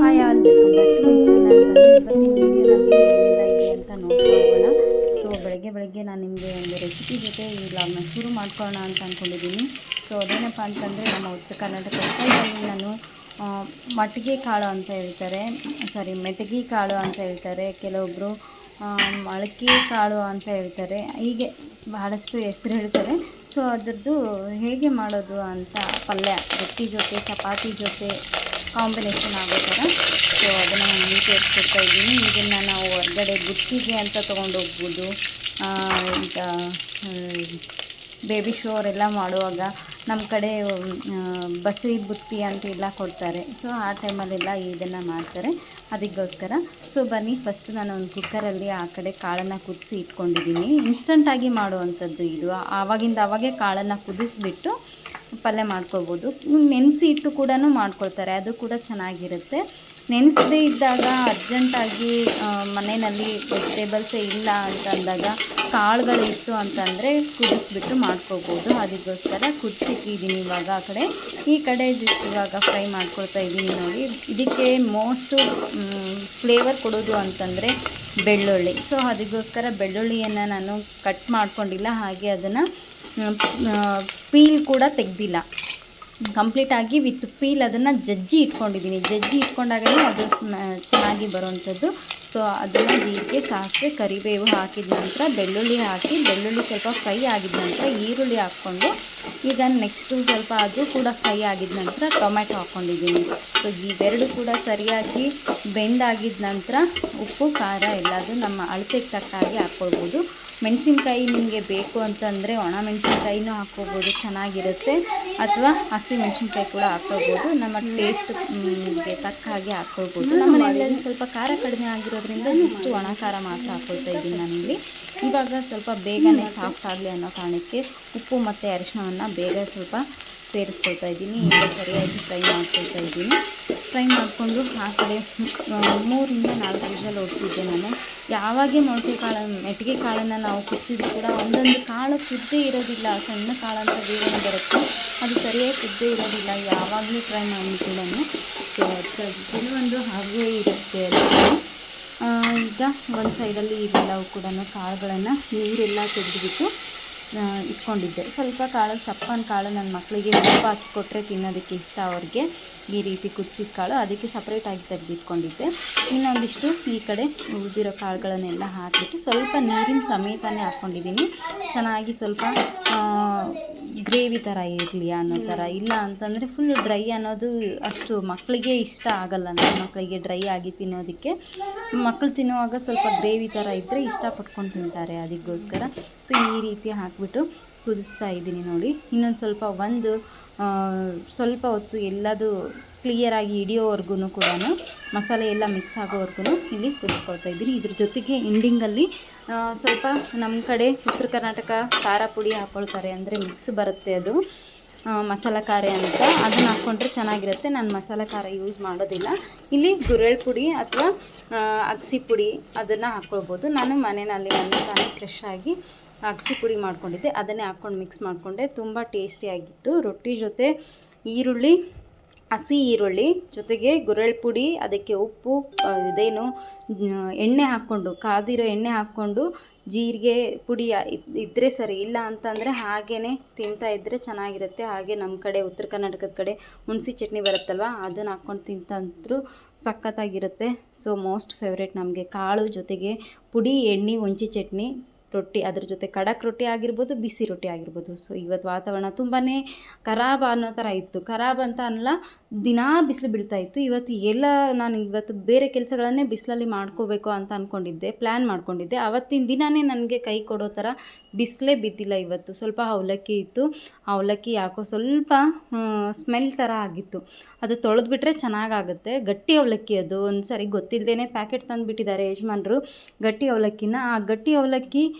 Hi all welcome back to my channel ಅಂತ ನೋಡ್ಕೊಳ್ಳೋಣ. So ಬೆಳಗ್ಗೆ ಬೆಳಗ್ಗೆ ನಾನು ನಿಮಗೆ ಒಂದು ರೆಸಿಪಿ ಜೊತೆ ಈ ಲಾಗ್ನ ಶುರು ಮಾಡ್ಕೊಳ್ಳೋಣ ಅಂತ ಅಂದ್ಕೊಂಡಿದ್ದೀನಿ ಸೊ ಅದೇನಪ್ಪ ಅಂತಂದರೆ ನಮ್ಮ ಉತ್ತರ ಕರ್ನಾಟಕ ನಾನು ಮಟ್ಟಿಗೆ ಕಾಳು ಅಂತ ಹೇಳ್ತಾರೆ. ಸಾರಿ ಮೆಟಗಿ ಕಾಳು ಅಂತ ಹೇಳ್ತಾರೆ. ಕೆಲವೊಬ್ಬರು ಮೊಳಕೆ ಕಾಳು ಅಂತ ಹೇಳ್ತಾರೆ. ಹೀಗೆ ಬಹಳಷ್ಟು ಹೆಸರು ಹೇಳ್ತಾರೆ. ಸೊ ಅದರದ್ದು ಹೇಗೆ ಮಾಡೋದು ಅಂತ ಪಲ್ಯ, ರೊಟ್ಟಿ ಜೊತೆ, ಚಪಾತಿ ಜೊತೆ ಕಾಂಬಿನೇಷನ್ ಆಗೋ ಥರ ಸೊ ಅದನ್ನು ನಾನು ನಿಮಗೆ ತೋರಿಸ್ಕೊಡ್ತಾ ಇದ್ದೀನಿ. ಇದನ್ನು ನಾವು ಹೊರಗಡೆ ಬುಟ್ಟಿಗೆ ಅಂತ ತೊಗೊಂಡು ಹೋಗ್ಬೋದು. ಆ, ಈಗ ಬೇಬಿ ಶೋರ್ ಎಲ್ಲ ಮಾಡುವಾಗ ನಮ್ಮ ಕಡೆ ಬಸರಿ ಬುತ್ತಿ ಅಂತ ಎಲ್ಲ ಕೊಡ್ತಾರೆ. ಸೊ ಆ ಟೈಮಲ್ಲೆಲ್ಲ ಇದನ್ನು ಮಾಡ್ತಾರೆ. ಅದಕ್ಕೋಸ್ಕರ. ಸೊ ಬನ್ನಿ ಫಸ್ಟ್ ನಾನು ಒಂದು ಕುಕ್ಕರಲ್ಲಿ ಆ ಕಡೆ ಕಾಳನ್ನು ಕುದಿಸಿ ಇಟ್ಕೊಂಡಿದ್ದೀನಿ. ಇನ್ಸ್ಟಂಟಾಗಿ ಮಾಡುವಂಥದ್ದು ಇದು. ಆವಾಗಿಂದ ಆವಾಗೇ ಕಾಳನ್ನು ಕುದಿಸ್ಬಿಟ್ಟು ಪಲ್ಯ ಮಾಡ್ಕೊಳ್ಬೋದು. ನೆನೆಸಿ ಇಟ್ಟು ಕೂಡ ಮಾಡ್ಕೊಳ್ತಾರೆ. ಅದು ಕೂಡ ಚೆನ್ನಾಗಿರುತ್ತೆ. ನೆನೆಸದೇ ಇದ್ದಾಗ ಅರ್ಜೆಂಟಾಗಿ ಮನೆಯಲ್ಲಿ ವೆಜಿಟೇಬಲ್ಸೇ ಇಲ್ಲ ಅಂತಂದಾಗ ಕಾಳುಗಳು ಇತ್ತು ಅಂತಂದರೆ ಕುದಿಸ್ಬಿಟ್ಟು ಮಾಡ್ಕೋಬೋದು ಅದಕ್ಕೋಸ್ಕರ ಕುದಿಸಿಟ್ಟಿದ್ದೀನಿ ಇವಾಗ ಆ ಕಡೆ. ಈ ಕಡೆ ಜಸ್ಟ್ ಇವಾಗ ಫ್ರೈ ಮಾಡ್ಕೊಳ್ತಾ ಇದ್ದೀನಿ ನೋಡಿ. ಇದಕ್ಕೆ ಮೋಸ್ಟು ಫ್ಲೇವರ್ ಕೊಡೋದು ಅಂತಂದರೆ ಬೆಳ್ಳುಳ್ಳಿ. ಸೊ, ಅದಕ್ಕೋಸ್ಕರ ಬೆಳ್ಳುಳ್ಳಿಯನ್ನು ನಾನು ಕಟ್ ಮಾಡ್ಕೊಂಡಿಲ್ಲ. ಹಾಗೆ ಅದನ್ನು ಪೀಲ್ ಕೂಡ ತೆಗೆದಿಲ್ಲ. ಕಂಪ್ಲೀಟಾಗಿ ವಿತ್ ಪೀಲ್ ಅದನ್ನು ಜಜ್ಜಿ ಇಟ್ಕೊಂಡಿದ್ದೀನಿ. ಜಜ್ಜಿ ಇಟ್ಕೊಂಡಾಗಲೇ ಅದು ಚೆನ್ನಾಗಿ ಬರುವಂಥದ್ದು. ಸೊ ಅದನ್ನು ಜೀರಿಗೆ, ಸಾಸಿವೆ, ಕರಿಬೇವು ಹಾಕಿದ ನಂತರ, ಬೆಳ್ಳುಳ್ಳಿ ಹಾಕಿ, ಬೆಳ್ಳುಳ್ಳಿ ಸ್ವಲ್ಪ ಫ್ರೈ ಆಗಿದ ನಂತರ ಈರುಳ್ಳಿ ಹಾಕ್ಕೊಂಡು, ಈಗ ನೆಕ್ಸ್ಟು ಸ್ವಲ್ಪ ಅದು ಕೂಡ ಫ್ರೈ ಆಗಿದ ನಂತರ ಟೊಮೆಟೊ ಹಾಕ್ಕೊಂಡಿದ್ದೀನಿ ಸೊ ಇವೆರಡು ಕೂಡ ಸರಿಯಾಗಿ ಬೆಂದಾಗಿದ ನಂತರ ಉಪ್ಪು, ಖಾರ ಎಲ್ಲದು ನಮ್ಮ ಅಳತೆಗೆ ತಕ್ಕ ಹಾಗೆ ಹಾಕ್ಕೊಳ್ಬೋದು. ಮೆಣಸಿನ್ಕಾಯಿ ನಿಮಗೆ ಬೇಕು ಅಂತಂದರೆ ಒಣ ಮೆಣಸಿನ್ಕಾಯಿನೂ ಹಾಕ್ಕೋಬೋದು, ಚೆನ್ನಾಗಿರುತ್ತೆ. ಅಥವಾ ಹಸಿ ಮೆಣಸಿನ್ಕಾಯಿ ಕೂಡ ಹಾಕ್ಕೋಬೋದು. ನಮ್ಮ ಟೇಸ್ಟ್ಗೆ ತಕ್ಕ ಹಾಗೆ ಹಾಕ್ಕೊಳ್ಬೋದು ನಮ್ಮ ಮನೆಯಲ್ಲಿ ಸ್ವಲ್ಪ ಖಾರ ಕಡಿಮೆ ಆಗಿರೋದ್ರಿಂದ ಇಷ್ಟು ಒಣ ಖಾರ ಮಾತ್ರ ಹಾಕ್ಕೊಳ್ತಾ ಇದ್ದೀನಿ ನಾನಿಲ್ಲಿ. ಇವಾಗ ಸ್ವಲ್ಪ ಬೇಗನೆ ಸಾಫ್ಟ್ ಆಗಲಿ ಅನ್ನೋ ಕಾರಣಕ್ಕೆ ಉಪ್ಪು ಮತ್ತು ಅರಿಶಿಣವನ್ನು ಬೇಗ ಸ್ವಲ್ಪ ಸೇರಿಸ್ಕೊಳ್ತಾ ಇದ್ದೀನಿ. ಈಗ ಸರಿಯಾಗಿ ಫ್ರೈ ಮಾಡ್ಕೊಳ್ತಾ ಇದ್ದೀನಿ. ಫ್ರೈ ಮಾಡಿಕೊಂಡು ಆ ಕಡೆ ಮೂರಿಂದ ನಾಲ್ಕು ವಿಷಲ್ ಹೊಡ್ತಿದ್ದೆ ನಾನು. ಯಾವಾಗೇ ಮೊಳಕೆ ಕಾಳು ಮೆಟ್ಟಿಗೆ ಕಾಳನ್ನು ನಾವು ಕುದಿಸಿದ್ರು ಕೂಡ ಒಂದೊಂದು ಕಾಳು ಕುದ್ದೇ ಇರೋದಿಲ್ಲ. ಸಣ್ಣ ಕಾಳು ಬೇರೆ ಬರುತ್ತೆ. ಅದು ಸರಿಯಾಗಿ ಕುದ್ದೇ ಇರೋದಿಲ್ಲ. ಯಾವಾಗಲೂ ಟ್ರೈ ಮಾಡಿ ಕೂಡ ಸೊ ಕೆಲವೊಂದು ಹಾಗೇ ಇರುತ್ತೆ ಈಗ ಒಂದು ಸೈಡಲ್ಲಿ ಇವೆಲ್ಲವೂ ಕೂಡ ಕಾಳುಗಳನ್ನು ನೀರೆಲ್ಲ ತೆಗೆದುಬಿಟ್ಟು ಇಟ್ಕೊಂಡಿದ್ದೆ. ಸ್ವಲ್ಪ ಕಾಳು, ಸಪ್ಪನ ಕಾಳು ನನ್ನ ಮಕ್ಕಳಿಗೆ ಉಪ್ಪು ಹಾಕಿ ಕೊಟ್ಟರೆ ತಿನ್ನೋದಕ್ಕೆ ಇಷ್ಟ ಅವ್ರಿಗೆ. ಈ ರೀತಿ ಕುದಿಸಿದ ಕಾಳು ಅದಕ್ಕೆ ಸಪ್ರೇಟಾಗಿ ತೆಗೆದಿಟ್ಕೊಂಡಿದ್ದೆ. ಇನ್ನೊಂದಿಷ್ಟು ಈ ಕಡೆ ಉಳಿದಿರೋ ಕಾಳುಗಳನ್ನೆಲ್ಲ ಹಾಕಿಬಿಟ್ಟು ಸ್ವಲ್ಪ ನೀರಿನ ಸಮೇತನೇ ಹಾಕ್ಕೊಂಡಿದ್ದೀನಿ. ಚೆನ್ನಾಗಿ ಸ್ವಲ್ಪ ಗ್ರೇವಿ ಥರ ಇರಲಿ ಅನ್ನೋ ಥರ ಇಲ್ಲ ಅಂತಂದರೆ ಫುಲ್ ಡ್ರೈ ಅನ್ನೋದು ಅಷ್ಟು ಮಕ್ಕಳಿಗೆ ಇಷ್ಟ ಆಗಲ್ಲ. ನನ್ನ ಮಕ್ಕಳಿಗೆ ಡ್ರೈ ಆಗಿ ತಿನ್ನೋದಕ್ಕೆ. ಮಕ್ಕಳು ತಿನ್ನುವಾಗ ಸ್ವಲ್ಪ ಗ್ರೇವಿ ಥರ ಇದ್ದರೆ ಇಷ್ಟಪಟ್ಕೊಂಡು ತಿಂತಾರೆ ಅದಕ್ಕೋಸ್ಕರ. ಸೊ ಈ ರೀತಿ ಹಾಕ್ಬಿಟ್ಟು ಕುದಿಸ್ತಾ ಇದ್ದೀನಿ ನೋಡಿ. ಇನ್ನೊಂದು ಸ್ವಲ್ಪ ಒಂದು ಸ್ವಲ್ಪ ಹೊತ್ತು ಎಲ್ಲದು ಕ್ಲಿಯರಾಗಿ ಹಿಡಿಯೋವರೆಗೂ ಕೂಡ ಮಸಾಲೆ ಎಲ್ಲ ಮಿಕ್ಸ್ ಆಗೋವರೆಗೂ ಇಲ್ಲಿ ಕುದಿಸ್ಕೊಳ್ತಾ ಇದ್ದೀನಿ. ಇದ್ರ ಜೊತೆಗೆ ಎಂಡಿಂಗಲ್ಲಿ ಸ್ವಲ್ಪ ನಮ್ಮ ಕಡೆ ಉತ್ತರ ಕರ್ನಾಟಕ ಖಾರ ಪುಡಿ ಹಾಕ್ಕೊಳ್ತಾರೆ ಅಂದರೆ ಮಿಕ್ಸ್ ಬರುತ್ತೆ ಅದು. ಮಸಾಲೆ ಮಸಾಲ ಖಾರ ಅಂತ. ಅದನ್ನು ಹಾಕ್ಕೊಂಡ್ರೆ ಚೆನ್ನಾಗಿರುತ್ತೆ. ನಾನು ಮಸಾಲ ಖಾರ ಯೂಸ್ ಮಾಡೋದಿಲ್ಲ. ಇಲ್ಲಿ ಗುರೆಳ್ ಪುಡಿ ಅಥವಾ ಅಗಸಿ ಪುಡಿ ಅದನ್ನು ಹಾಕ್ಕೊಳ್ಬೋದು ನಾನು ಮನೆಯಲ್ಲಿ ನನ್ನ ತಾನೇ ಫ್ರೆಶ್ ಆಗಿ ಅಗಸಿ ಪುಡಿ ಮಾಡ್ಕೊಂಡಿದ್ದೆ. ಅದನ್ನೇ ಹಾಕ್ಕೊಂಡು ಮಿಕ್ಸ್ ಮಾಡಿಕೊಂಡೆ. ತುಂಬ ಟೇಸ್ಟಿಯಾಗಿತ್ತು ರೊಟ್ಟಿ ಜೊತೆ ಈರುಳ್ಳಿ, ಹಸಿ ಈರುಳ್ಳಿ ಜೊತೆಗೆ ಗುರೆಳ್ ಪುಡಿ, ಅದಕ್ಕೆ ಉಪ್ಪು ಇದೇನು ಎಣ್ಣೆ ಹಾಕ್ಕೊಂಡು, ಕಾದಿರೋ ಎಣ್ಣೆ ಹಾಕ್ಕೊಂಡು ಜೀರಿಗೆ ಪುಡಿ ಇದ್ದರೆ ಸರಿ. ಇಲ್ಲ ಅಂತಂದರೆ ಹಾಗೇ ತಿಂತಾ ಇದ್ದರೆ ಚೆನ್ನಾಗಿರುತ್ತೆ. ಹಾಗೆ ನಮ್ಮ ಕಡೆ, ಉತ್ತರ ಕರ್ನಾಟಕದ ಕಡೆ ಹುಣಸಿ ಚಟ್ನಿ ಬರುತ್ತಲ್ವ, ಅದನ್ನು ಹಾಕ್ಕೊಂಡು ತಿಂತಂದ್ರು ಸಖತ್ತಾಗಿರುತ್ತೆ. ಸೊ ಮೋಸ್ಟ್ ಫೇವ್ರೇಟ್ ನಮಗೆ ಕಾಳು ಜೊತೆಗೆ ಪುಡಿ, ಎಣ್ಣೆ, ಹುಣಸಿ ಚಟ್ನಿ. ರೊಟ್ಟಿ, ಅದ್ರ ಜೊತೆ ಖಡಕ್ ರೊಟ್ಟಿ ಆಗಿರ್ಬೋದು, ಬಿಸಿ ರೊಟ್ಟಿ ಆಗಿರ್ಬೋದು. ಸೊ ಇವತ್ತು ವಾತಾವರಣ ತುಂಬಾ ಖರಾಬ್ ಅನ್ನೋ ಥರ ಇತ್ತು. ಖರಾಬ್ ಅಂತ ಅನ್ನಲ್ಲ ದಿನಾ ಬಿಸಿಲು ಬೀಳ್ತಾ ಇತ್ತು. ಇವತ್ತು ಎಲ್ಲ ನಾನು ಇವತ್ತು ಬೇರೆ ಕೆಲಸಗಳನ್ನೇ ಬಿಸಿಲಲ್ಲಿ ಮಾಡ್ಕೋಬೇಕು ಅಂತ ಅಂದ್ಕೊಂಡಿದ್ದೆ ಪ್ಲ್ಯಾನ್ ಮಾಡ್ಕೊಂಡಿದ್ದೆ. ಅವತ್ತಿನ ದಿನವೇ ನನಗೆ ಕೈ ಕೊಡೋ ಥರ ಬಿಸಿಲೇ ಬಿದ್ದಿಲ್ಲ ಇವತ್ತು. ಸ್ವಲ್ಪ ಅವಲಕ್ಕಿ ಇತ್ತು. ಅವಲಕ್ಕಿ ಯಾಕೋ ಸ್ವಲ್ಪ ಸ್ಮೆಲ್ ಥರ ಆಗಿತ್ತು. ಅದು ತೊಳೆದ್ಬಿಟ್ರೆ ಚೆನ್ನಾಗಾಗುತ್ತೆ. ಗಟ್ಟಿ ಅವಲಕ್ಕಿ ಅದು. ಒಂದು ಸರಿ ಗೊತ್ತಿಲ್ಲದೇ ಪ್ಯಾಕೆಟ್ ತಂದುಬಿಟ್ಟಿದ್ದಾರೆ ಯಜಮಾನರು. ಗಟ್ಟಿ ಅವಲಕ್ಕಿನ. ಆ ಗಟ್ಟಿ ಅವಲಕ್ಕಿ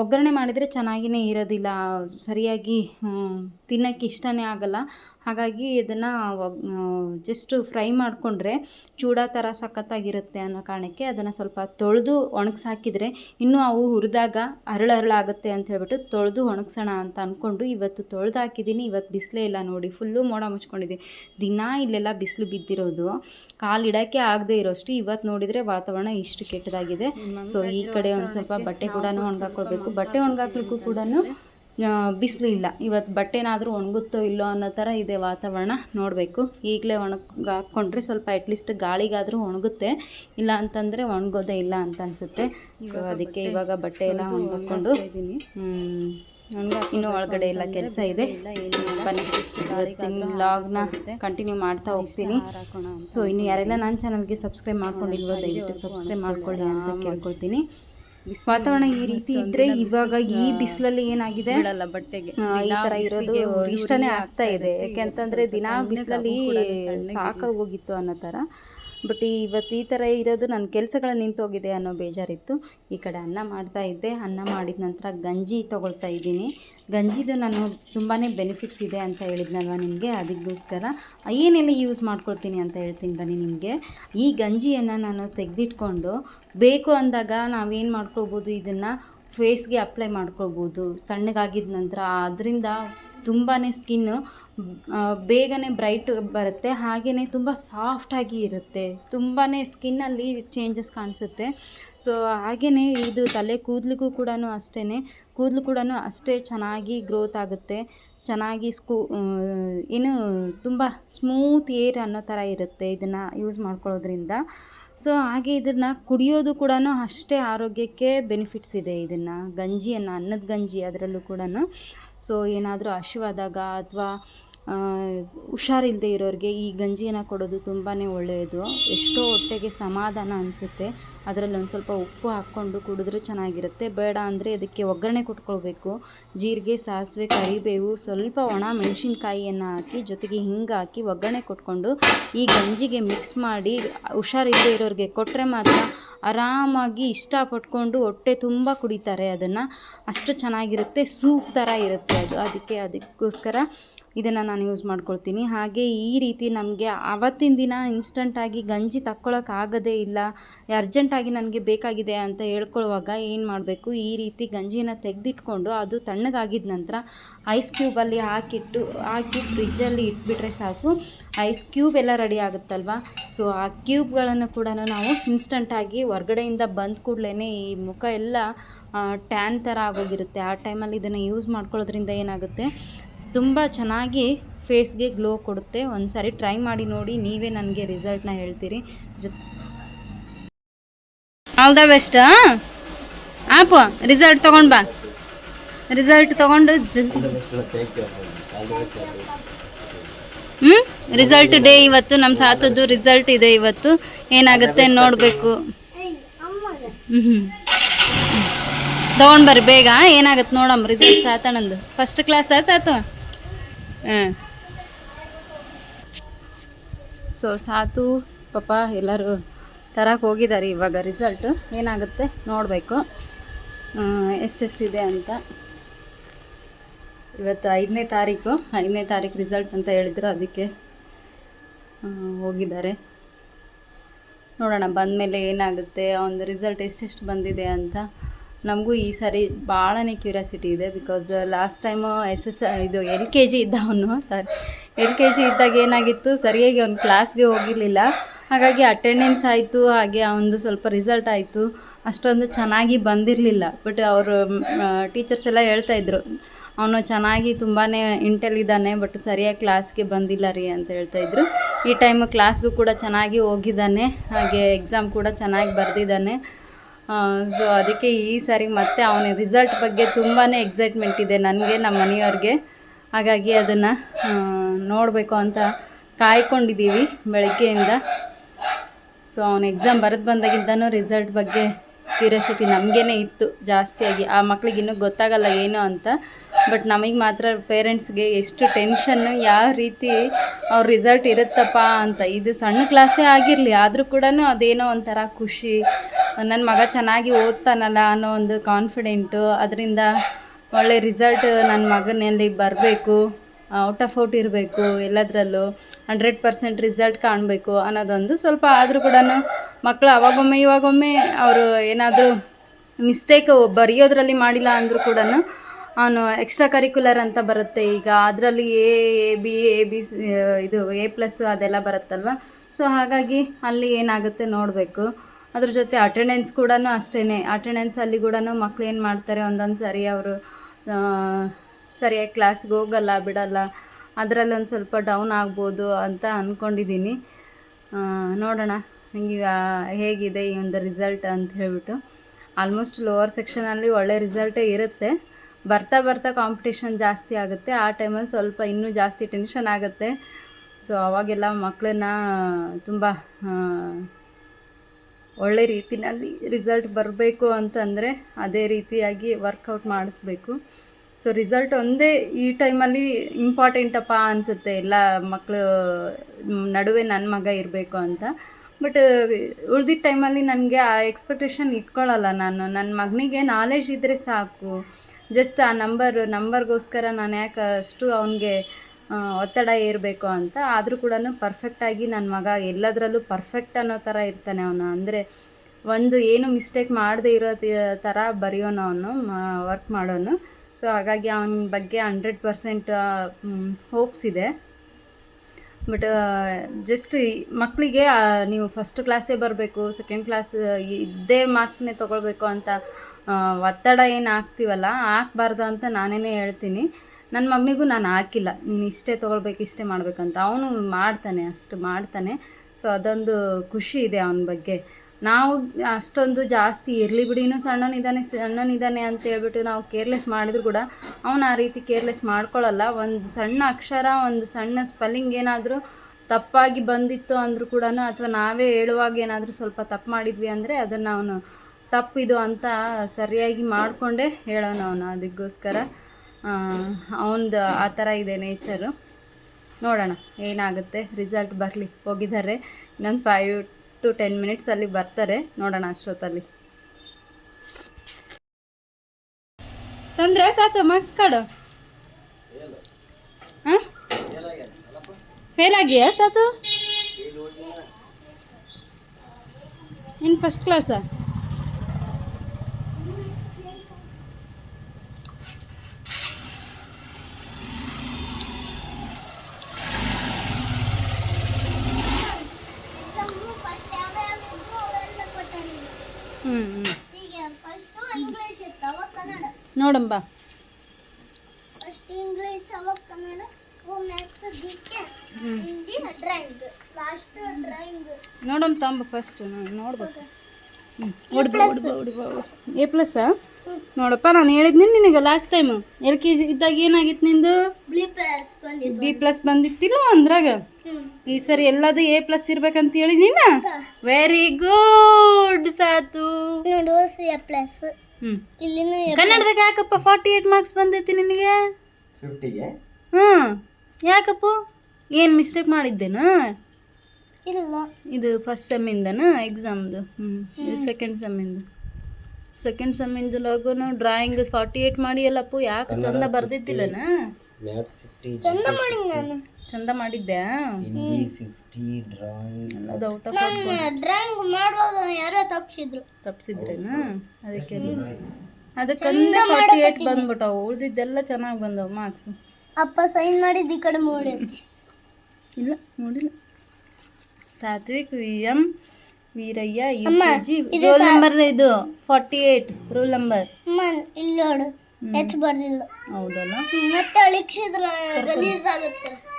ಒಗ್ಗರಣೆ ಮಾಡಿದರೆ ಚೆನ್ನಾಗಿಯೇ ಇರೋದಿಲ್ಲ. ಸರಿಯಾಗಿ ತಿನ್ನೋಕ್ಕೆ ಇಷ್ಟನೇ ಆಗಲ್ಲ. ಹಾಗಾಗಿ ಇದನ್ನು ಜಸ್ಟ್ ಫ್ರೈ ಮಾಡಿಕೊಂಡ್ರೆ ಚೂಡ ಥರ ಸಖತ್ತಾಗಿರುತ್ತೆ ಅನ್ನೋ ಕಾರಣಕ್ಕೆ ಅದನ್ನು ಸ್ವಲ್ಪ ತೊಳೆದು ಒಣಗಿಸಾಕಿದ್ರೆ ಇನ್ನೂ ಅವು ಹುರಿದಾಗ ಅರಳು ಅರಳಾಗುತ್ತೆ ಅಂತ ಹೇಳ್ಬಿಟ್ಟು ತೊಳೆದು ಒಣಗಿಸೋಣ ಅಂತ ಅಂದ್ಕೊಂಡು ಇವತ್ತು ತೊಳೆದು ಹಾಕಿದ್ದೀನಿ. ಇವತ್ತು ಬಿಸಿಲೇ ಇಲ್ಲ ನೋಡಿ. ಫುಲ್ಲು ಮೋಡ ಮುಚ್ಕೊಂಡಿದ್ದೀನಿ ದಿನ ಇಲ್ಲೆಲ್ಲ ಬಿಸಿಲು ಬಿದ್ದಿರೋದು. ಕಾಲು ಇಡೋಕ್ಕೆ ಆಗದೆ ಇರೋಷ್ಟು. ಇವತ್ತು ನೋಡಿದರೆ ವಾತಾವರಣ ಇಷ್ಟು ಕೆಟ್ಟದಾಗಿದೆ. ಸೊ ಈ ಕಡೆ ಒಂದು ಸ್ವಲ್ಪ ಬಟ್ಟೆ ಕೂಡ ಒಣಗಾಕೊಳ್ಬೇಕು ಬಟ್ಟೆ ಒಣಗಾಕ್ಲಿಕ್ಕೂ ಕೂಡ ಬಿಸಿಲು ಇಲ್ಲ. ಇವತ್ತು ಬಟ್ಟೆನಾದರೂ ಒಣಗುತ್ತೋ ಇಲ್ಲೋ ಅನ್ನೋ ಥರ ಇದೆ ವಾತಾವರಣ. ನೋಡಬೇಕು. ಈಗಲೇ ಒಣಗ ಹಾಕ್ಕೊಂಡ್ರೆ ಸ್ವಲ್ಪ ಅಟ್ಲೀಸ್ಟ್ ಗಾಳಿಗಾದರೂ ಒಣಗುತ್ತೆ. ಇಲ್ಲ ಅಂತಂದರೆ ಒಣಗೋದೇ ಇಲ್ಲ ಅಂತ ಅನಿಸುತ್ತೆ. ಸೊ ಅದಕ್ಕೆ ಇವಾಗ ಬಟ್ಟೆ ಎಲ್ಲ ಒಣಗಾಕೊಂಡು ಇನ್ನು ಒಳಗಡೆ ಎಲ್ಲ ಕೆಲಸ ಇದೆ. ಬನ್ನಿ ಇವತ್ತಿನ ಲಾಗ್ನ ಕಂಟಿನ್ಯೂ ಮಾಡ್ತಾ ಹೋಗ್ತೀನಿ. ಸೊ ಇನ್ನು ಯಾರೆಲ್ಲ ನನ್ನ ಚಾನಲ್ಗೆ ಸಬ್ಸ್ಕ್ರೈಬ್ ಮಾಡ್ಕೊಂಡಿಲ್ವೋ ದಯವಿಟ್ಟು ಸಬ್ಸ್ಕ್ರೈಬ್ ಮಾಡ್ಕೊಳ್ಳಿ ಅಂತ ಕೇಳ್ಕೊಳ್ತೀನಿ. ವಾತಾವರಣ ಈ ರೀತಿ ಇದ್ರೆ ಇವಾಗ ಈ ಬಿಸಿಲಲ್ಲಿ ಏನಾಗಿದೆ? ಬಿಡಲ್ಲ ಬಟ್ಟೆಗೆ. ಈ ತರ ಇರೋದು ಇಷ್ಟನೇ ಆಗ್ತಾ ಇದೆ. ಯಾಕೆಂತಂದ್ರೆ ದಿನ ಬಿಸಿಲಲ್ಲಿ ಸಾಕಾಗಿ ಹೋಗಿತ್ತು ಅನ್ನೋ ಥರ ಬಟ್ ಇವತ್ತು ಈ ಥರ ಇರೋದು ನನ್ನ ಕೆಲಸಗಳು ನಿಂತೋಗಿದೆ ಅನ್ನೋ ಬೇಜಾರಿತ್ತು. ಈ ಕಡೆ ಅನ್ನ ಮಾಡ್ತಾ ಇದ್ದೆ. ಅನ್ನ ಮಾಡಿದ ನಂತರ ಗಂಜಿ ತೊಗೊಳ್ತಾ ಇದ್ದೀನಿ. ಗಂಜಿದು ನಾನು ತುಂಬಾ ಬೆನಿಫಿಟ್ಸ್ ಇದೆ ಅಂತ ಹೇಳಿದ್ನಲ್ವ ನಿಮಗೆ? ಅದಕ್ಕೋಸ್ಕರ ಏನೆಲ್ಲ ಯೂಸ್ ಮಾಡ್ಕೊಳ್ತೀನಿ ಅಂತ ಹೇಳ್ತೀನಿ ಬನ್ನಿ ನಿಮಗೆ. ಈ ಗಂಜಿಯನ್ನು ನಾನು ತೆಗೆದಿಟ್ಕೊಂಡು ಬೇಕು ಅಂದಾಗ ನಾವೇನು ಮಾಡ್ಕೊಳ್ಬೋದು? ಇದನ್ನು ಫೇಸ್ಗೆ ಅಪ್ಲೈ ಮಾಡ್ಕೊಳ್ಬೋದು. ತಣ್ಣಗಾಗಿದ ನಂತರ. ಅದರಿಂದ ತುಂಬಾ ಸ್ಕಿನ್ನು ಬೇಗನೆ ಬ್ರೈಟ್ ಬರುತ್ತೆ. ಹಾಗೆಯೇ ತುಂಬ ಸಾಫ್ಟಾಗಿ ಇರುತ್ತೆ. ತುಂಬಾ ಸ್ಕಿನ್ನಲ್ಲಿ ಚೇಂಜಸ್ ಕಾಣಿಸುತ್ತೆ. ಸೊ ಹಾಗೆಯೇ ಇದು ತಲೆ ಕೂದಲಿಗೂ ಕೂಡ ಅಷ್ಟೇ ಕೂದಲು ಕೂಡ ಅಷ್ಟೇ ಚೆನ್ನಾಗಿ ಗ್ರೋತ್ ಆಗುತ್ತೆ. ಚೆನ್ನಾಗಿ ಸ್ಕೂ ಏನು ತುಂಬ ಸ್ಮೂತ್ ಏರ್ ಅನ್ನೋ ಥರ ಇರುತ್ತೆ ಇದನ್ನು ಯೂಸ್ ಮಾಡ್ಕೊಳ್ಳೋದ್ರಿಂದ. ಸೊ ಹಾಗೆ ಇದನ್ನು ಕುಡಿಯೋದು ಕೂಡ ಅಷ್ಟೇ ಆರೋಗ್ಯಕ್ಕೆ ಬೆನಿಫಿಟ್ಸ್ ಇದೆ ಇದನ್ನು. ಗಂಜಿಯನ್ನು, ಅನ್ನದ ಗಂಜಿ ಅದರಲ್ಲೂ ಕೂಡ ಸೊ ಏನಾದರೂ ಹಸಿವಾದಾಗ ಅಥವಾ ಹುಷಾರಿಲ್ಲದೆ ಇರೋರಿಗೆ ಈ ಗಂಜಿಯನ್ನು ಕೊಡೋದು ತುಂಬಾ ಒಳ್ಳೆಯದು. ಎಷ್ಟೋ ಹೊಟ್ಟೆಗೆ ಸಮಾಧಾನ ಅನಿಸುತ್ತೆ. ಅದರಲ್ಲಿ ಒಂದು ಸ್ವಲ್ಪ ಉಪ್ಪು ಹಾಕ್ಕೊಂಡು ಕುಡಿದ್ರೆ ಚೆನ್ನಾಗಿರುತ್ತೆ. ಬೇಡ ಅಂದರೆ ಇದಕ್ಕೆ ಒಗ್ಗರಣೆ ಕೊಟ್ಕೊಳ್ಬೇಕು. ಜೀರಿಗೆ, ಸಾಸಿವೆ, ಕರಿಬೇವು, ಸ್ವಲ್ಪ ಒಣ ಮೆಣಸಿನ್ಕಾಯಿಯನ್ನು ಹಾಕಿ ಜೊತೆಗೆ ಹಿಂಗೆ ಹಾಕಿ ಒಗ್ಗರಣೆ ಕೊಟ್ಕೊಂಡು ಈ ಗಂಜಿಗೆ ಮಿಕ್ಸ್ ಮಾಡಿ ಹುಷಾರಿಲ್ಲದೆ ಇರೋರಿಗೆ ಕೊಟ್ಟರೆ ಮಾತ್ರ ಆರಾಮಾಗಿ ಇಷ್ಟಪಟ್ಕೊಂಡು ಹೊಟ್ಟೆ ತುಂಬ ಕುಡಿತಾರೆ ಅದನ್ನು. ಅಷ್ಟು ಚೆನ್ನಾಗಿರುತ್ತೆ. ಸೂಪ್ ಥರ ಇರುತ್ತೆ ಅದು. ಅದಕ್ಕೆ ಅದಕ್ಕೋಸ್ಕರ ಇದನ್ನು ನಾನು ಯೂಸ್ ಮಾಡ್ಕೊಳ್ತೀನಿ. ಹಾಗೆ ಈ ರೀತಿ ನಮಗೆ ಆವತ್ತಿನ ದಿನ ಇನ್ಸ್ಟಂಟಾಗಿ ಗಂಜಿ ತಕ್ಕೊಳ್ಳೋಕ್ಕಾಗೋದೇ ಇಲ್ಲ. ಅರ್ಜೆಂಟಾಗಿ ನನಗೆ ಬೇಕಾಗಿದೆ ಅಂತ ಹೇಳ್ಕೊಳ್ಳುವಾಗ ಏನು ಮಾಡಬೇಕು? ಈ ರೀತಿ ಗಂಜಿನ ತೆಗೆದಿಟ್ಕೊಂಡು ಅದು ತಣ್ಣಗಾಗಿದ ನಂತರ ಐಸ್ ಕ್ಯೂಬಲ್ಲಿ ಹಾಕಿಟ್ಟು, ಹಾಕಿ ಫ್ರಿಜ್ಜಲ್ಲಿ ಇಟ್ಬಿಟ್ರೆ ಸಾಕು. ಐಸ್ ಕ್ಯೂಬ್ ಎಲ್ಲ ರೆಡಿ ಆಗುತ್ತಲ್ವ? ಸೊ ಆ ಕ್ಯೂಬ್ಗಳನ್ನು ಕೂಡ ನಾವು ಇನ್ಸ್ಟಂಟಾಗಿ ಹೊರ್ಗಡೆಯಿಂದ ಬಂದ ಕೂಡಲೇ ಈ ಮುಖ ಎಲ್ಲ ಟ್ಯಾನ್ ಥರ ಆಗೋಗಿರುತ್ತೆ. ಆ ಟೈಮಲ್ಲಿ ಇದನ್ನು ಯೂಸ್ ಮಾಡ್ಕೊಳ್ಳೋದ್ರಿಂದ ಏನಾಗುತ್ತೆ? ತುಂಬ ಚೆನ್ನಾಗಿ ಫೇಸ್ಗೆ ಗ್ಲೋ ಕೊಡುತ್ತೆ. ಒಂದು ಸಾರಿ ಟ್ರೈ ಮಾಡಿ ನೋಡಿ, ನೀವೇ ನನಗೆ ರಿಸಲ್ಟ್ನ ಹೇಳ್ತೀರಿ. ಜೊತೆ ಆಲ್ ದ ಬೆಸ್ಟ್ ಆಪು ರಿಸಲ್ಟ್ ತೊಗೊಂಡು ಬಾ. ರಿಸಲ್ಟ್ ತೊಗೊಂಡು ಹ್ಮ್? ಹ್ಞೂ ರಿಸಲ್ಟ್ ಡೇ ಇವತ್ತು ನಮ್ಮ ಸಾತದ್ದು ರಿಸಲ್ಟ್ ಇದೆ ಇವತ್ತು. ಏನಾಗುತ್ತೆ ನೋಡಬೇಕು. ಹ್ಞೂ ಹ್ಞೂ ತೊಗೊಂಡು ಬರ್ರಿ ಬೇಗ ಏನಾಗುತ್ತೆ ನೋಡಮ್ಮ ರಿಸಲ್ಟ್ ಸಾತಣ್ಣಂದು ಫಸ್ಟ್ ಕ್ಲಾಸಾ ಸಾತು? ಹಾಂ. ಸೊ ಸಾತು ಪಪ್ಪ ಎಲ್ಲರೂ ತರಕ್ಕೆ ಹೋಗಿದ್ದಾರೆ ಇವಾಗ ರಿಸಲ್ಟು ಏನಾಗುತ್ತೆ ನೋಡಬೇಕು. ಎಷ್ಟೆಷ್ಟಿದೆ ಅಂತ. ಇವತ್ತು ಐದನೇ ತಾರೀಕು ಐದನೇ ತಾರೀಕು ರಿಸಲ್ಟ್ ಅಂತ ಹೇಳಿದ್ರು, ಅದಕ್ಕೆ ಹೋಗಿದ್ದಾರೆ. ನೋಡೋಣ, ಬಂದಮೇಲೆ ಏನಾಗುತ್ತೆ, ಒಂದು ರಿಸಲ್ಟ್ ಎಷ್ಟೆಷ್ಟು ಬಂದಿದೆ ಅಂತ. ನಮಗೂ ಈ ಸಾರಿ ಭಾಳನೇ ಕ್ಯೂರಿಯಾಸಿಟಿ ಇದೆ because last time S S ಇದು ಎಲ್ ಕೆ ಜಿ ಇದ್ದ ಅವನು ಸಾರಿ. ಎಲ್ ಕೆ ಜಿ ಇದ್ದಾಗ ಏನಾಗಿತ್ತು, ಸರಿಯಾಗಿ ಅವ್ನು ಕ್ಲಾಸ್ಗೆ ಹೋಗಿರಲಿಲ್ಲ. ಹಾಗಾಗಿ ಅಟೆಂಡೆನ್ಸ್ ಆಯಿತು, ಹಾಗೆ ಅವನದು ಸ್ವಲ್ಪ ರಿಸಲ್ಟ್ ಆಯಿತು. ಅಷ್ಟೊಂದು ಚೆನ್ನಾಗಿ ಬಂದಿರಲಿಲ್ಲ. ಬಟ್ ಅವರು ಟೀಚರ್ಸ್ ಎಲ್ಲ ಹೇಳ್ತಾ ಇದ್ರು, ಅವನು ಚೆನ್ನಾಗಿ ತುಂಬಾ ಇಂಟೆಲ್ ಇದ್ದಾನೆ ಬಟ್ ಸರಿಯಾಗಿ ಕ್ಲಾಸ್ಗೆ ಬಂದಿಲ್ಲ ರೀ ಅಂತ ಹೇಳ್ತಾ ಇದ್ರು. ಈ ಟೈಮ್ ಕ್ಲಾಸ್ಗೂ ಕೂಡ ಚೆನ್ನಾಗಿ ಹೋಗಿದ್ದಾನೆ, ಹಾಗೆ ಎಕ್ಸಾಮ್ ಕೂಡ ಚೆನ್ನಾಗಿ ಬರೆದಿದ್ದಾನೆ. ಸೊ ಅದಕ್ಕೆ ಈ ಸಾರಿ ಮತ್ತೆ ಅವನ ರಿಸಲ್ಟ್ ಬಗ್ಗೆ ತುಂಬಾ ಎಕ್ಸೈಟ್ಮೆಂಟ್ ಇದೆ ನನಗೆ ನಮ್ಮ ಮನೆಯವ್ರಿಗೆ. ಹಾಗಾಗಿ ಅದನ್ನು ನೋಡಬೇಕು ಅಂತ ಕಾಯ್ಕೊಂಡಿದ್ದೀವಿ ಬೆಳಗ್ಗೆಯಿಂದ. ಸೊ ಅವನ ಎಕ್ಸಾಮ್ ಬರೆದು ಬಂದಾಗಿಂದನೂ ರಿಸಲ್ಟ್ ಬಗ್ಗೆ ಕ್ಯೂರಿಯಾಸಿಟಿ ನಮಗೇನೆ ಇತ್ತು ಜಾಸ್ತಿಯಾಗಿ. ಆ ಮಕ್ಳಿಗೆ ಇನ್ನೂ ಗೊತ್ತಾಗಲ್ಲ ಏನು ಅಂತ. ಬಟ್ ನಮಗೆ ಮಾತ್ರ ಪೇರೆಂಟ್ಸ್ಗೆ ಎಷ್ಟು ಟೆನ್ಷನ್ನು ಯಾವ ರೀತಿ ಅವ್ರ ರಿಸಲ್ಟ್ ಇರುತ್ತಪ್ಪ ಅಂತ. ಇದು ಸಣ್ಣ ಕ್ಲಾಸೇ ಆಗಿರಲಿ, ಆದರೂ ಕೂಡ ಅದೇನೋ ಒಂಥರ ಖುಷಿ ನನ್ನ ಮಗ ಚೆನ್ನಾಗಿ ಓದ್ತಾನಲ್ಲ ಅನ್ನೋ ಒಂದು ಕಾನ್ಫಿಡೆಂಟು ಅದರಿಂದ ಒಳ್ಳೆ ರಿಸಲ್ಟ್ ನನ್ನ ಮಗನಲ್ಲಿ ಬರಬೇಕು. ಔಟ್ ಆಫ್ ಔಟ್ ಇರಬೇಕು, ಎಲ್ಲದರಲ್ಲೂ ಹಂಡ್ರೆಡ್ ಪರ್ಸೆಂಟ್ ರಿಸಲ್ಟ್ ಕಾಣಬೇಕು ಅನ್ನೋದೊಂದು ಸ್ವಲ್ಪ ಆದರೂ ಕೂಡ ಮಕ್ಕಳು ಅವಾಗೊಮ್ಮೆ ಇವಾಗೊಮ್ಮೆ ಅವರು ಏನಾದರೂ ಮಿಸ್ಟೇಕ್ ಬರೆಯೋದ್ರಲ್ಲಿ ಮಾಡಿಲ್ಲ ಅಂದರೂ ಕೂಡ ಅವನು ಎಕ್ಸ್ಟ್ರಾ ಕರಿಕ್ಯುಲರ್ ಅಂತ ಬರುತ್ತೆ. ಈಗ ಅದರಲ್ಲಿ A A B A B ಇದು ಎ ಪ್ಲಸ್ ಅದೆಲ್ಲ ಬರುತ್ತಲ್ವ? ಸೊ ಹಾಗಾಗಿ ಅಲ್ಲಿ ಏನಾಗುತ್ತೆ ನೋಡಬೇಕು. ಅದ್ರ ಜೊತೆ ಅಟೆಂಡೆನ್ಸ್ ಕೂಡ ಅಷ್ಟೇ ಅಟೆಂಡೆನ್ಸಲ್ಲಿ ಕೂಡ ಮಕ್ಳು ಏನು ಮಾಡ್ತಾರೆ? ಒಂದೊಂದು ಸರಿ ಅವರು ಸರಿಯಾಗಿ ಕ್ಲಾಸ್ಗೆ ಹೋಗಲ್ಲ, ಬಿಡಲ್ಲ, ಅದರಲ್ಲಿ ಒಂದು ಸ್ವಲ್ಪ ಡೌನ್ ಆಗ್ಬೋದು ಅಂತ ಅಂದ್ಕೊಂಡಿದ್ದೀನಿ ನೋಡೋಣ ಈಗ ಹೇಗಿದೆ ಈ ಒಂದು ರಿಸಲ್ಟ್ ಅಂತ ಹೇಳ್ಬಿಟ್ಟು. ಆಲ್ಮೋಸ್ಟ್ ಲೋವರ್ ಸೆಕ್ಷನಲ್ಲಿ ಒಳ್ಳೆ ರಿಸಲ್ಟೇ ಇರುತ್ತೆ. ಬರ್ತಾ ಬರ್ತಾ ಕಾಂಪಿಟೇಷನ್ ಜಾಸ್ತಿ ಆಗುತ್ತೆ. ಆ ಟೈಮಲ್ಲಿ ಸ್ವಲ್ಪ ಇನ್ನೂ ಜಾಸ್ತಿ ಟೆನ್ಷನ್ ಆಗುತ್ತೆ. ಸೊ ಅವಾಗೆಲ್ಲ ಮಕ್ಕಳನ್ನ ತುಂಬ ಒಳ್ಳೆ ರೀತಿಯಲ್ಲಿ ರಿಸಲ್ಟ್ ಬರಬೇಕು ಅಂತಂದರೆ ಅದೇ ರೀತಿಯಾಗಿ ವರ್ಕೌಟ್ ಮಾಡಿಸ್ಬೇಕು. ಸೊ ರಿಸಲ್ಟ್ ಒಂದೇ ಈ ಟೈಮಲ್ಲಿ ಇಂಪಾರ್ಟೆಂಟಪ್ಪ ಅನಿಸುತ್ತೆ. ಎಲ್ಲ ಮಕ್ಕಳು ನಡುವೆ ನನ್ನ ಮಗ ಇರಬೇಕು ಅಂತ. ಬಟ್ ಉಳ್ದಿದ್ದ ಟೈಮಲ್ಲಿ ನನಗೆ ಆ ಎಕ್ಸ್ಪೆಕ್ಟೇಷನ್ ಇಟ್ಕೊಳ್ಳಲ್ಲ ನಾನು. ನನ್ನ ಮಗನಿಗೆ ನಾಲೆಜ್ ಇದ್ದರೆ ಸಾಕು. ಜಸ್ಟ್ ಆ ನಂಬರ್ ನಂಬರ್ಗೋಸ್ಕರ ನಾನು ಯಾಕೆ ಅಷ್ಟು ಅವನಿಗೆ ಒತ್ತಡ ಏರಬೇಕು ಅಂತ. ಆದರೂ ಕೂಡ ಪರ್ಫೆಕ್ಟಾಗಿ ನನ್ನ ಮಗ ಎಲ್ಲದರಲ್ಲೂ ಪರ್ಫೆಕ್ಟ್ ಅನ್ನೋ ಥರ ಇರ್ತಾನೆ ಅವನು. ಅಂದರೆ ಒಂದು ಏನು ಮಿಸ್ಟೇಕ್ ಮಾಡದೇ ಇರೋ ಥರ ಬರೆಯೋನು ಅವನು ವರ್ಕ್ ಮಾಡೋನು. ಸೊ ಹಾಗಾಗಿ ಅವನ ಬಗ್ಗೆ ಹಂಡ್ರೆಡ್ ಪರ್ಸೆಂಟ್ ಹೋಪ್ಸ್ ಇದೆ. ಬಟ್ ಜಸ್ಟ್ ಮಕ್ಕಳಿಗೆ ನೀವು ಫಸ್ಟ್ ಕ್ಲಾಸೇ ಬರಬೇಕು ಸೆಕೆಂಡ್ ಕ್ಲಾಸ್ ಇದ್ದೇ ಮಾರ್ಕ್ಸ್ನೇ ತೊಗೊಳ್ಬೇಕು ಅಂತ ಒತ್ತಡ ಏನು ಹಾಕ್ತೀವಲ್ಲ, ಹಾಕ್ಬಾರ್ದು ಅಂತ ನಾನೇ ಹೇಳ್ತೀನಿ. ನನ್ನ ಮಗನಿಗೂ ನಾನು ಹಾಕಿಲ್ಲ. ನೀನು ಇಷ್ಟೇ ತೊಗೊಳ್ಬೇಕು, ಇಷ್ಟೇ ಮಾಡಬೇಕಂತ ಅವನು ಮಾಡ್ತಾನೆ, ಅಷ್ಟು ಮಾಡ್ತಾನೆ. ಸೊ ಅದೊಂದು ಖುಷಿ ಇದೆ ಅವನ ಬಗ್ಗೆ. ನಾವು ಅಷ್ಟೊಂದು ಜಾಸ್ತಿ ಇರಲಿ ಬಿಡಿ. ಇನ್ನೂ ಸಣ್ಣನಿದ್ದಾನೆ ಸಣ್ಣನಿದ್ದಾನೆ ಅಂತ ಹೇಳ್ಬಿಟ್ಟು ನಾವು ಕೇರ್ಲೆಸ್ ಮಾಡಿದ್ರು ಕೂಡ ಅವನು ಆ ರೀತಿ ಕೇರ್ಲೆಸ್ ಮಾಡ್ಕೊಳ್ಳಲ್ಲ ಒಂದು ಸಣ್ಣ ಅಕ್ಷರ, ಒಂದು ಸಣ್ಣ ಸ್ಪೆಲ್ಲಿಂಗ್ ಏನಾದರೂ ತಪ್ಪಾಗಿ ಬಂದಿತ್ತು ಅಂದರೂ ಕೂಡ ಅಥವಾ ನಾವೇ ಹೇಳುವಾಗ ಏನಾದರೂ ಸ್ವಲ್ಪ ತಪ್ಪು ಮಾಡಿದ್ವಿ ಅಂದರೆ ಅದನ್ನು ಅವನು ತಪ್ಪಿದು ಅಂತ ಸರಿಯಾಗಿ ಮಾಡಿಕೊಂಡೇ ಹೇಳೋಣ ಅವನು ಅದಕ್ಕೋಸ್ಕರ. ಅವನದು ಆ ಥರ ಇದೆ ನೇಚರು ನೋಡೋಣ, ಏನಾಗುತ್ತೆ? ರಿಸಲ್ಟ್ ಬರಲಿ. ಹೋಗಿದ್ದಾರೆ. ಇನ್ನೊಂದು ಫೈವ್ ಟು ಟೆನ್ ಮಿನಿಟ್ಸ್ ಅಲ್ಲಿ ಬರ್ತಾರೆ. ನೋಡೋಣ ಅಷ್ಟೊತ್ತಲ್ಲಿ. ತಂದ್ರೆ ಸಾತು ಮಾರ್ಕ್ಸ್ ಫೇಲ್ ಆಗಿಯಾ ಸಾತು ಇನ್ ಫಸ್ಟ್ ಕ್ಲಾಸಾ ಫಸ್ಟ್ ಯಾವ್ಯಾವ ಇದ್ವು ಅವೆಲ್ಲ ಕೊಟ್ಟಾನೆ ಹ್ಞೂ ಹ್ಞೂ ಈಗ ಫಸ್ಟು ಇಂಗ್ಲೀಷ್ ಇತ್ತು ಅವಾಗ ಕನ್ನಡ ನೋಡಂಬ ಫಸ್ಟ್ ಇಂಗ್ಲೀಷ್ ಅವಾಗ ಕನ್ನಡ ಅವು ಮ್ಯಾಥ್ಸ್ ಜಿಕೆ ಹ್ಞೂ ಹಿಂದಿ ಡ್ರಾಯಿಂಗ್ ಲಾಸ್ಟ್ ಡ್ರಾಯಿಂಗ್ ನೋಡಮ್ಮ ತಂಬ ಫಸ್ಟ್ ನೋಡ್ಬೇಕು. ಎ ಪ್ಲಸ್ ನೋಡಪ್ಪ ನಾನು ಹೇಳಿದ್ನಿ ನಿನಗೆ last time L K G ಇದ್ದಾಗ ಏನಾಗಿತ್ತು ನಿಂದು? ಬಿ ಪ್ಲಸ್ ಬಂದಿತ್ತಿಲ್ಲ ಅಂದ್ರಾಗ. ಈ ಸರಿ ಎಲ್ಲದು ಎ ಪ್ಲಸ್ ಇರ್ಬೇಕಂತ ಹೇಳಿ ನೀನು ವೆರಿ ಗುಡ್ ಸಾತು. ಪ್ಲಸ್ ಇಲ್ಲಿನೂ ಕನ್ನಡದಾಗ ಯಾಕಪ್ಪ ಫಾರ್ಟಿ ಏಯ್ಟ್ ಮಾರ್ಕ್ಸ್ ಬಂದೈತಿ ನಿನಗೆ? ಫಿಫ್ಟಿಗೆ ಹ್ಞೂ ಯಾಕಪ್ಪ? ಏನು ಮಿಸ್ಟೇಕ್ ಮಾಡಿದ್ದೇನಾ? ಇಲ್ಲ. ಇದು ಫಸ್ಟ್ ಸೆಮ್ಮಿಂದನಾ ಎಕ್ಸಾಮ್ದು ಹ್ಞೂ ಇದು ಸೆಕೆಂಡ್ ಸೆಮ್ಮಿಂದು ಸೆಕೆಂಡ್ ಸೆಮ್ಮಿಂದು ಲಗುನು ಡ್ರಾಯಿಂಗ್ ಫಾರ್ಟಿ ಏಯ್ಟ್ ಮಾಡಿ ಎಲ್ಲಪ್ಪು. ಯಾಕೆ ಚಂದ ಬರ್ದಿದ್ದಿಲ್ಲನಾ ಚಂದ ಮಾಡಿ ನಾನು. ಚಂದ ಮಾಡಿದ್ದೆ. ಅದು ಔಟ್ ಆಫ್ ಡ್ರಾಯಿಂಗ್ ಮಾಡುವಾಗ ಯಾರೋ ತಪ್ಪಿಸಿದ್ರು ತಪ್ಪಿಸಿದ್ರೇನಾ ಅದಕ್ಕೆ ಅದಕ್ಕಂದ್ರೆ ಫಾರ್ಟಿ ಏಟ್ ಬಂದ್ಬಿಟ್ಟವು. ಉಳ್ದಿದ್ದೆಲ್ಲ ಚೆನ್ನಾಗಿ ಬಂದವು ಮಾರ್ಕ್ಸ್ ಅಪ್ಪ ಸೈನ್ ಮಾಡಿದ್ದು ಈ ಕಡೆ ಮೂಡಿ. ಇಲ್ಲ ನೋಡಿಲ್ಲ Satvik V M Veeraiah U G. ಇದು ರೋಲ್ ನಂಬರ್ ಇದು ಫಾರ್ಟಿ ಏಟ್ ರೋಲ್ ನಂಬರ್ ಇಲ್ಲ ನೋಡು. ಹೆಚ್ಚು ಬರ್ಲಿಲ್ಲ ಹೌದಲ್ಲ? ಮತ್ತೆ ಅಳಿಕ್ಷಿದ್ರ ಗಲೀಜ್ ಆಗುತ್ತೆ ಹ್ಞೂ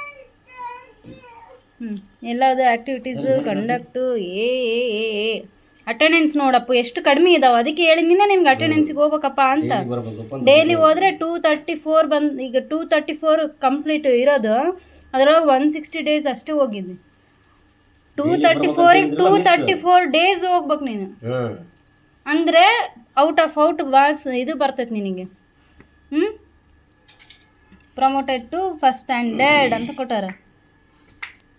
ಎಲ್ಲದು ಆ್ಯಕ್ಟಿವಿಟೀಸು ಕಂಡಕ್ಟು ಏ ಏ ಏ ಏ ಅಟೆಂಡೆನ್ಸ್ ನೋಡಪ್ಪ ಎಷ್ಟು ಕಡಿಮೆ ಇದಾವೆ? ಅದಕ್ಕೆ ಹೇಳಿದಿನ ನಿನ್ಗೆ ಅಟೆಂಡೆನ್ಸಿಗೆ ಹೋಗ್ಬೇಕಪ್ಪ ಅಂತ. ಡೈಲಿ ಹೋದ್ರೆ ಟೂ ತರ್ಟಿ ಫೋರ್ ಬಂದು ಈಗ ಟೂ ತರ್ಟಿ ಫೋರ್ ಕಂಪ್ಲೀಟ್ ಇರೋದು. ಅದರೊಳಗೆ ಒನ್ ಸಿಕ್ಸ್ಟಿ ಡೇಸ್ ಅಷ್ಟೇ ಹೋಗಿದ್ವಿ. ಟೂ ತರ್ಟಿ ಫೋರಿಗೆ ಟೂ ತರ್ಟಿ ಫೋರ್ ಡೇಸ್ ಹೋಗ್ಬೇಕು ನೀನು. ಅಂದರೆ ಔಟ್ ಆಫ್ ಔಟ್ ಬಾಕ್ಸ್ ಇದು ಬರ್ತೈತೆ ನಿನಗೆ. ಹ್ಞೂ ಪ್ರಮೋಟೆಡ್ ಟು ಫಸ್ಟ್ ಸ್ಟ್ಯಾಂಡರ್ಡ್ ಅಂತ ಕೊಟ್ಟಾರ.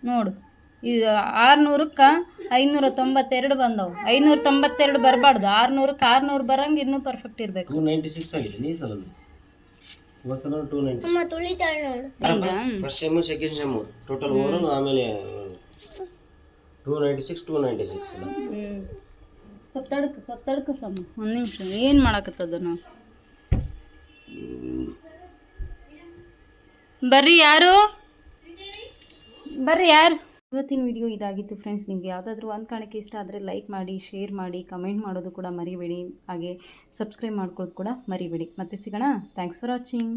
ನೋಡು. ಇದು ಆರುನೂರಕ್ಕೆ ಐನೂರ ತೊಂಬತ್ತೆರಡು ಬಂದವು. ಐನೂರ ತೊಂಬತ್ತೆರಡು ಬರಬಾರ್ದು. ಆರುನೂರಕ್ಕೆ ಆರುನೂರು ಬರಂಗೆ ಇನ್ನೂ ಪರ್ಫೆಕ್ಟ್ ಇರಬೇಕು. ಟೂ ನೈಂಟಿ ಸಿಕ್ಸ್ ಆಗಿದೆ. ನೀ ಸಲ ಹೊಸಲ ಟೂ ನೈಂಟಿ ನೋಡು first sem second sem total over ಆಮೇಲೆ two ninety six two ninety six ಸೊತ್ತಡ್ಕ ಸೊತ್ತಡ್ಕ ಸಮ. ಒಂದು ನಿಮಿಷ. ಏನು ಮಾಡಕತ್ತದ ನಾವು? ಬರ್ರಿ ಯಾರು? ಬರ್ರಿ ಯಾರು? ಇವತ್ತಿನ ವಿಡಿಯೋ ಇದಾಗಿತ್ತು ಫ್ರೆಂಡ್ಸ್ ನಿಮಗೆ ಯಾವುದಾದ್ರೂ ಒಂದು ಕಾರಣಕ್ಕೆ ಇಷ್ಟ ಆದರೆ ಲೈಕ್ ಮಾಡಿ ಶೇರ್ ಮಾಡಿ ಕಮೆಂಟ್ ಮಾಡೋದು ಕೂಡ ಮರಿಬೇಡಿ. ಹಾಗೆ ಸಬ್ಸ್ಕ್ರೈಬ್ ಮಾಡ್ಕೊಳ್ಳೋದು ಕೂಡ ಮರಿಬೇಡಿ. ಮತ್ತೆ ಸಿಗೋಣ? Thanks for watching